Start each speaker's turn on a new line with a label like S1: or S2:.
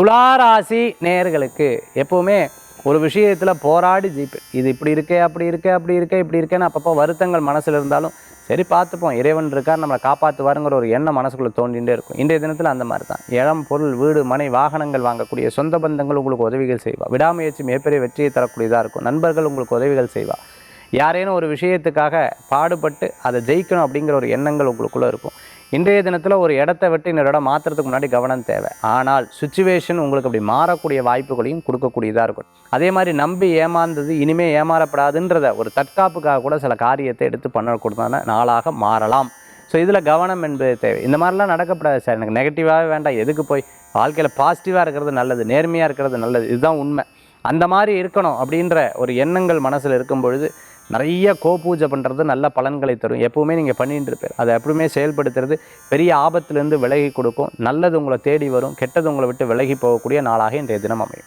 S1: துளாராசி நேயர்களுக்கு எப்போவுமே ஒரு விஷயத்தில் போராடி ஜெயிப்பேன் இது இப்படி இருக்கே அப்படி இருக்கே அப்படி இருக்கே இப்படி இருக்கேன்னு அப்பப்போ வருத்தங்கள் மனசில் இருந்தாலும் சரி பார்த்துப்போம். இறைவன் இருக்கார் நம்மளை காப்பாற்றுவாருங்கிற ஒரு எண்ணம் மனசுக்குள்ளே தோண்டிகிட்டே இருக்கும். இன்றைய தினத்தில் அந்த மாதிரி தான் இடம் பொருள் வீடு மனை வாகனங்கள் வாங்கக்கூடிய சொந்த பந்தங்கள் உங்களுக்கு உதவிகள் செய்வா. விடாமுயற்சி மிகப்பெரிய வெற்றியை தரக்கூடியதாக இருக்கும். நண்பர்கள் உங்களுக்கு உதவிகள் செய்வா. யாரேனும் ஒரு விஷயத்துக்காக பாடுபட்டு அதை ஜெயிக்கணும் அப்படிங்கிற ஒரு எண்ணங்கள் உங்களுக்குள்ளே இருக்கும். இன்றைய தினத்தில் ஒரு இடத்த விட்டு இன்னொரு இடம் மாற்றுறதுக்கு முன்னாடி கவனம் தேவை. ஆனால் சுச்சுவேஷன் உங்களுக்கு அப்படி மாறக்கூடிய வாய்ப்புகளையும் கொடுக்கக்கூடியதாக இருக்கும். அதே மாதிரி நம்பி ஏமாந்தது இனிமேல் ஏமாறப்படாதுன்றத ஒரு தற்காப்புக்காக கூட சில காரியத்தை எடுத்து பண்ணக்கூடியதான நாளாக மாறலாம். ஸோ இதில் கவனம் என்பது தேவை. இந்த மாதிரிலாம் நடக்கப்படாது சார். எனக்கு நெகட்டிவாகவே வேண்டாம். எதுக்கு போய்? வாழ்க்கையில் பாசிட்டிவாக இருக்கிறது நல்லது. நேர்மையாக இருக்கிறது நல்லது. இதுதான் உண்மை. அந்த மாதிரி இருக்கணும் அப்படின்ற ஒரு எண்ணங்கள் மனசில் இருக்கும் பொழுது நிறைய கோபூஜை பண்ணுறது நல்ல பலன்களை தரும். எப்பவுமே நீங்கள் பண்ணிட்டு இருப்பீர் அதை எப்பவுமே செயல்படுத்துறது பெரிய ஆபத்துலேருந்து விலகி கொடுக்கும். நல்லது உங்களை தேடி வரும். கெட்டது உங்களை விட்டு விலகி போகக்கூடிய நாளாக இன்றைய தினம் அமையும்.